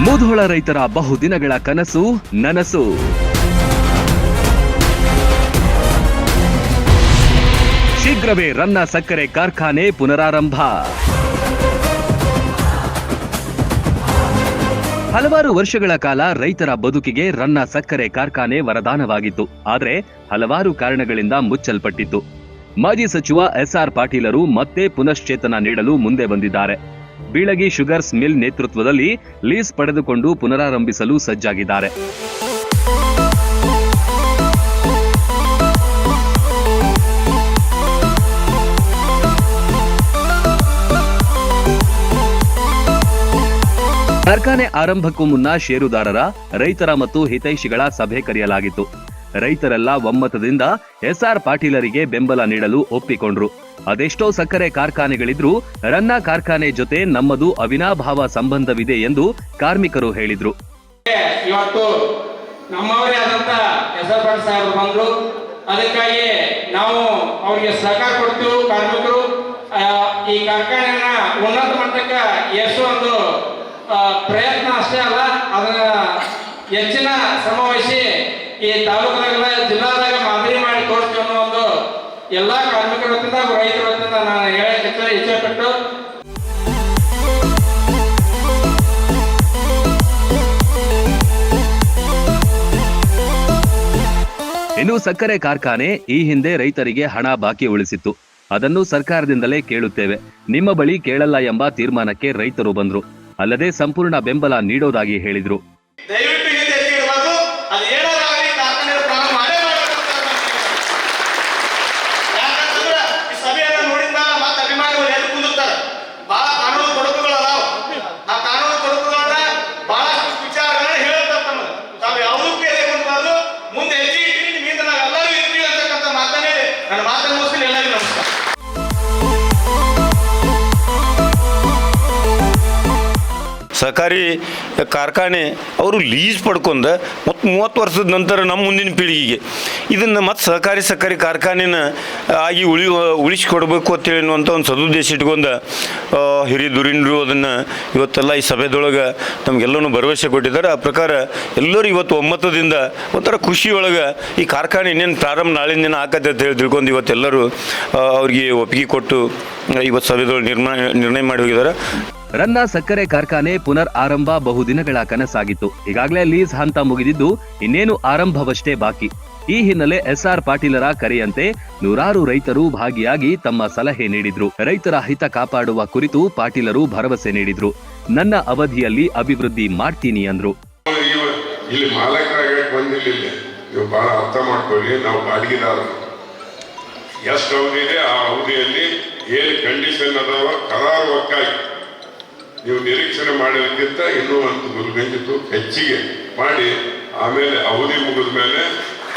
ಮುಧೋಳ ರೈತರ ಬಹುದಿನಗಳ ಕನಸು, ನನಸು. ಶೀಘ್ರವೇ ರನ್ನ ಸಕ್ಕರೆ ಕಾರ್ಖಾನೆ ಪುನರಾರಂಭ. ಹಲವಾರು ವರ್ಷಗಳ ಕಾಲ ರೈತರ ಬದುಕಿಗೆ ರನ್ನ ಸಕ್ಕರೆ ಕಾರ್ಖಾನೆ ವರದಾನವಾಗಿತ್ತು. ಆದರೆ ಹಲವಾರು ಕಾರಣಗಳಿಂದ ಮುಚ್ಚಲ್ಪಟ್ಟಿತ್ತು. ಮಾಜಿ ಸಚಿವ ಎಸ್ಆರ್ ಪಾಟೀಲರು ಮತ್ತೆ ಪುನಶ್ಚೇತನ ನೀಡಲು ಮುಂದೆ ಬಂದಿದ್ದಾರೆ. ಬೀಳಗಿ ಶುಗರ್ಸ್ ಮಿಲ್ ನೇತೃತ್ವದಲ್ಲಿ ಲೀಸ್ ಪಡೆದುಕೊಂಡು ಪುನರಾರಂಭಿಸಲು ಸಜ್ಜಾಗಿದ್ದಾರೆ. ಕಾರ್ಖಾನೆ ಆರಂಭಕ್ಕೂ ಮುನ್ನ ಷೇರುದಾರರ, ರೈತರ ಮತ್ತು ಹಿತೈಷಿಗಳ ಸಭೆ ಕರೆಯಲಾಗಿತ್ತು. ರೈತರೆಲ್ಲ ಒಮ್ಮತದಿಂದ ಎಸ್ಆರ್ ಪಾಟೀಲರಿಗೆ ಬೆಂಬಲ ನೀಡಲು ಒಪ್ಪಿಕೊಂಡ್ರು. ಅದೆಷ್ಟೋ ಸಕ್ಕರೆ ಕಾರ್ಖಾನೆಗಳಿದ್ರೂ ರನ್ನ ಕಾರ್ಖಾನೆ ಜೊತೆ ನಮ್ಮದು ಅವಿನಾಭಾವ ಸಂಬಂಧವಿದೆ ಎಂದು ಕಾರ್ಮಿಕರು ಹೇಳಿದ್ರು. ಇವತ್ತು ನಮ್ಮವರೇ ಬಂದ್ರು. ಅದಕ್ಕಾಗಿ ನಾವು ಅವರಿಗೆ ಸಹಕಾರ ಕೊಡ್ತೀವಿ ಕಾರ್ಮಿಕರು. ಈ ಕಾರ್ಖಾನೆಯನ್ನ ಉನ್ನತ ಮಟ್ಟಕ್ಕೆ ಎಷ್ಟು ಒಂದು ಪ್ರಯತ್ನ ಅಷ್ಟೇ ಅಲ್ಲ, ಅದನ್ನ ಹೆಚ್ಚಿನ ಶ್ರಮ ವಹಿಸಿ ಈ ತಾಲೂಕಿನಾಗ ಜಿಲ್ಲಾದಾಗ ಮಾದರಿ ಮಾಡಿ ತೋರಿಸ್ತೀವಿ ಅನ್ನೋ ಒಂದು ಎಲ್ಲಾ ಕಾರ್ಮಿಕರ ವತಿಯಿಂದ ರೈತರ ವತಿಯಿಂದ ನಾನು ಹೇಳಕ್ಕೆ ಇಚ್ಛೆ ಪಟ್ಟು ಇನ್ನು ಸಕ್ಕರೆ ಕಾರ್ಖಾನೆ ಈ ಹಿಂದೆ ರೈತರಿಗೆ ಹಣ ಬಾಕಿ ಉಳಿಸಿತ್ತು. ಅದನ್ನು ಸರ್ಕಾರದಿಂದಲೇ ಕೇಳುತ್ತೇವೆ. ನಿಮ್ಮ ಬಳಿ ಕೇಳಲ್ಲ ಎಂಬ ತೀರ್ಮಾನಕ್ಕೆ ರೈತರು ಬಂದ್ರು. ಅಲ್ಲದೆ ಸಂಪೂರ್ಣ ಬೆಂಬಲ ನೀಡೋದಾಗಿ ಹೇಳಿದ್ರು. ಸಹಕಾರಿ ಕಾರ್ಖಾನೆ ಅವರು ಲೀಸ್ ಪಡ್ಕೊಂಡು ಮತ್ತು ಮೂವತ್ತು ವರ್ಷದ ನಂತರ ನಮ್ಮ ಮುಂದಿನ ಪೀಳಿಗೆಗೆ. ಇದನ್ನು ಮತ್ತು ಸಹಕಾರಿ ಸಹಕಾರಿ ಕಾರ್ಖಾನೆನ ಆಗಿ ಉಳಿ, ಉಳಿಸಿಕೊಡ್ಬೇಕು ಅಂತೇಳಿ ಅನ್ನುವಂಥ ಒಂದು ಸದುದ್ದೇಶ ಇಟ್ಕೊಂಡು ಹಿರಿಯ ದುರೀಣರು ಅದನ್ನು ಇವತ್ತೆಲ್ಲ ಈ ಸಭೆದೊಳಗೆ ನಮಗೆಲ್ಲನೂ ಭರವಸೆ ಕೊಟ್ಟಿದ್ದಾರೆ. ಆ ಪ್ರಕಾರ ಎಲ್ಲರೂ ಇವತ್ತು ಒಮ್ಮತದಿಂದ ಒಂಥರ ಖುಷಿಯೊಳಗೆ ಈ ಕಾರ್ಖಾನೆ ಇನ್ನೇನು ಪ್ರಾರಂಭ ನಾಳಿನ ದಿನ ಆಗತ್ತೆ ಅಂತ ಹೇಳಿ ತಿಳ್ಕೊಂಡು ಇವತ್ತೆಲ್ಲರೂ ಅವ್ರಿಗೆ ಒಪ್ಪಿಗೆ ಕೊಟ್ಟು ಇವತ್ತು ಸಭೆದೊಳಗೆ ನಿರ್ಮಾಣ, ನಿರ್ಣಯ ಮಾಡಿ ಹೋಗಿದ್ದಾರೆ. ರನ್ನ ಸಕ್ಕರೆ ಕಾರ್ಖಾನೆ ಪುನರ್ ಆರಂಭ ಬಹುದಿನಗಳ ಕನಸಾಗಿತ್ತು. ಈಗಾಗಲೇ ಲೀಸ್ ಹಂತ ಮುಗಿದಿದ್ದು ಇನ್ನೇನು ಆರಂಭವಷ್ಟೇ ಬಾಕಿ. ಈ ಹಿನ್ನೆಲೆ ಎಸ್ಆರ್ ಪಾಟೀಲರ ಕರೆಯಂತೆ ನೂರಾರು ರೈತರು ಭಾಗಿಯಾಗಿ ತಮ್ಮ ಸಲಹೆ ನೀಡಿದ್ರು. ರೈತರ ಹಿತ ಕಾಪಾಡುವ ಕುರಿತು ಪಾಟೀಲರು ಭರವಸೆ ನೀಡಿದ್ರು. ನನ್ನ ಅವಧಿಯಲ್ಲಿ ಅಭಿವೃದ್ಧಿ ಮಾಡ್ತೀನಿ ಅಂದ್ರು. ಎಷ್ಟು ಅವಧಿ ಇದೆ ಆ ಅವಧಿಯಲ್ಲಿ ಏನು ಕಂಡೀಷನ್ ಅದಾವ ಕರಾರುವಕ್ಕಾಗಿ ನೀವು ನಿರೀಕ್ಷಣೆ ಮಾಡಿದಕ್ಕಿಂತ ಇನ್ನೂ ಒಂದು ಗುಲ್ಗಂಜಿತು ಹೆಚ್ಚಿಗೆ ಮಾಡಿ, ಆಮೇಲೆ ಅವಧಿ ಮುಗಿದ ಮೇಲೆ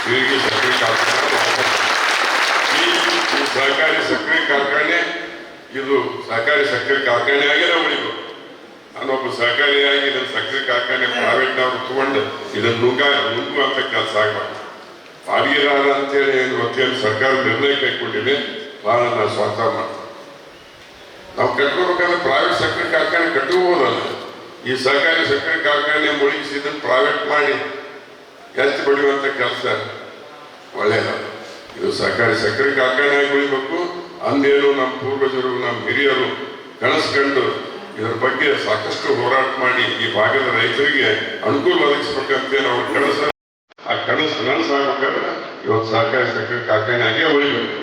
ನೀರಿಗೆ ಸಕ್ಕರೆ ಕಾರ್ಖಾನೆ. ಸಹಕಾರಿ ಸಕ್ಕರೆ ಕಾರ್ಖಾನೆ, ಇದು ಸಹಕಾರಿ ಸಕ್ಕರೆ ಕಾರ್ಖಾನೆ ಆಗಿರೋ ಉಳಿಬೇಕು ನಾನೊಬ್ಬ ಸಹಕಾರಿಯಾಗಿ ನನ್ನ ಸಕ್ಕರೆ ಕಾರ್ಖಾನೆ ಪ್ರೈವೇಟ್ನವ್ರು ತಗೊಂಡು ಇದನ್ನು ನುಂಗ ನುಂಗುವಂತ ಕೆಲಸ ಆಗಬಾರ್ದು. ಬಾಡಿಗೆದಾರ ಅಂತೇಳಿ ಏನು ಗೊತ್ತೇನು ಸರ್ಕಾರ ನಿರ್ಣಯ ಕೈಗೊಂಡಿದೆ ಬಹಳ ನಾನು ಸ್ವಾಗತ ಮಾಡ್ತೀನಿ ನಾವು ಕಟ್ಕೋಬೇಕಾದ್ರೆ ಪ್ರೈವೇಟ್ ಸಕ್ಕರೆ ಕಾರ್ಖಾನೆ ಕಟ್ಟಬಹುದಲ್ಲ ಈ ಸರ್ಕಾರಿ ಸಕ್ಕರೆ ಕಾರ್ಖಾನೆ ಮುಳುಗಿಸಿ ಇದನ್ನ ಪ್ರೈವೇಟ್ ಮಾಡಿ ಹೆಚ್ಚು ಬಡಿಯುವಂತ ಕೆಲಸ. ಒಳ್ಳೆಯದಲ್ಲ ಇದು ಸರ್ಕಾರಿ ಸಕ್ಕರೆ ಕಾರ್ಖಾನೆ ಉಳಿಬೇಕು. ಅಂದೇನು ನಮ್ಮ ಪೂರ್ವಜರು, ನಮ್ಮ ಹಿರಿಯರು ಕನಸ್ಕೊಂಡು ಕಂಡು ಇದರ ಬಗ್ಗೆ ಸಾಕಷ್ಟು ಹೋರಾಟ ಮಾಡಿ ಈ ಭಾಗದ ರೈತರಿಗೆ ಅನುಕೂಲ ಒದಗಿಸ್ಬೇಕಂತೇನು ಅವ್ರ ಕನಸು ಆ ಕನಸು ನನಸಾಗಬೇಕಾದ್ರೆ ಇವತ್ತು ಸಹಕಾರಿ ಸಕ್ಕರೆ ಕಾರ್ಖಾನೆ ಆಗೇ ಉಳಿಬೇಕು.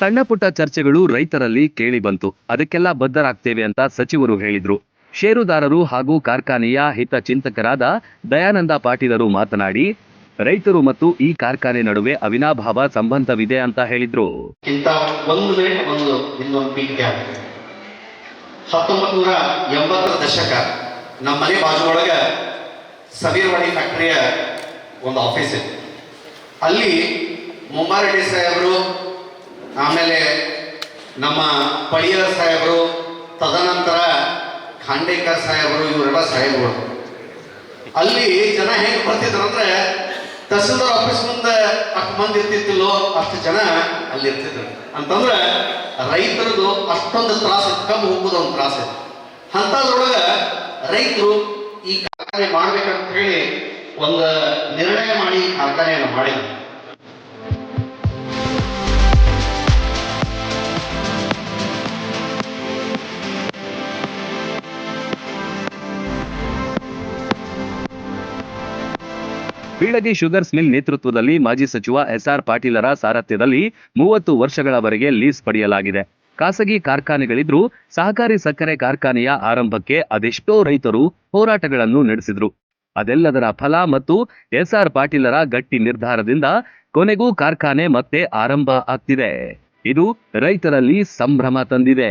ಸಣ್ಣ ಪುಟ್ಟ ಚರ್ಚೆಗಳು ರೈತರಲ್ಲಿ ಕೇಳಿ ಬಂತು. ಅದಕ್ಕೆಲ್ಲ ಬದ್ಧರಾಗ್ತೇವೆ ಅಂತ ಸಚಿವರು ಹೇಳಿದ್ರು. ಷೇರುದಾರರು ಹಾಗೂ ಕಾರ್ಖಾನೆಯ ಹಿತಚಿಂತಕರಾದ ದಯಾನಂದ ಪಾಟೀಲರು ಮಾತನಾಡಿ, ರೈತರು ಮತ್ತು ಈ ಕಾರ್ಖಾನೆ ನಡುವೆ ಅವಿನಾಭಾವ ಸಂಬಂಧವಿದೆ ಅಂತ ಹೇಳಿದ್ರು. ಹತ್ತೊಂಬತ್ತು ದಶಕ ನಮ್ಮ ಮನೆ ಬಾಜು ಸಬೀರ್ವಾಡಿ ಫ್ಯಾಕ್ಟರಿಯ ಒಂದು ಆಫೀಸ್ ಇತ್ತು ಅಲ್ಲಿ ಮುಮ್ಮಾರೆಡ್ಡಿ ಸಾಹೇಬರು ಆಮೇಲೆ ನಮ್ಮ ಪಳಿಯರ ಸಾಹೇಬರು, ತದನಂತರ ಖಾಂಡೇಕರ್ ಸಾಹೇಬರು, ಇವರೆಲ್ಲ ಸಾಹೇಬರು. ಅಲ್ಲಿ ಜನ ಹೆಂಗೆ ಬರ್ತಿದ್ರು ಅಂದ್ರೆ ತಹಸೀಲ್ದಾರ್ ಆಫೀಸ್ ಮುಂದೆ ಅಷ್ಟು ಮಂದಿ ಇರ್ತಿತ್ತಿಲ್ಲೋ ಅಷ್ಟು ಜನ ಅಲ್ಲಿ ಇರ್ತಿದ್ರು. ಅಂತಂದ್ರೆ ರೈತರದು ಅಷ್ಟೊಂದು ತ್ರಾಸ, ಕಬ್ಬು ಹೋಗೋದು ಒಂದು ತ್ರಾಸ ಅಂಥದ್ರೊಳಗೆ ರೈತರು ಈ ಕಾರ್ಖಾನೆ ಮಾಡ್ಬೇಕಂತ ಹೇಳಿ ಒಂದು ನಿರ್ಣಯ ಮಾಡಿ ಕಾರ್ಖಾನೆಯನ್ನು ಮಾಡಿದ್ರು. ಬೀಳಗಿ ಶುಗರ್ಸ್ ಮಿಲ್ ನೇತೃತ್ವದಲ್ಲಿ ಮಾಜಿ ಸಚಿವ ಎಸ್ಆರ್ ಪಾಟೀಲರ ಸಾರಥ್ಯದಲ್ಲಿ ಮೂವತ್ತು ವರ್ಷಗಳವರೆಗೆ ಲೀಸ್ ಪಡೆಯಲಾಗಿದೆ. ಖಾಸಗಿ ಕಾರ್ಖಾನೆಗಳಿದ್ರೂ ಸಹಕಾರಿ ಸಕ್ಕರೆ ಕಾರ್ಖಾನೆಯ ಆರಂಭಕ್ಕೆ ಅದೆಷ್ಟೋ ರೈತರು ಹೋರಾಟಗಳನ್ನು ನಡೆಸಿದ್ರು. ಅದೆಲ್ಲದರ ಫಲ ಮತ್ತು ಎಸ್ಆರ್ ಪಾಟೀಲರ ಗಟ್ಟಿ ನಿರ್ಧಾರದಿಂದ ಕೊನೆಗೂ ಕಾರ್ಖಾನೆ ಮತ್ತೆ ಆರಂಭ ಆಗ್ತಿದೆ. ಇದು ರೈತರಲ್ಲಿ ಸಂಭ್ರಮ ತಂದಿದೆ.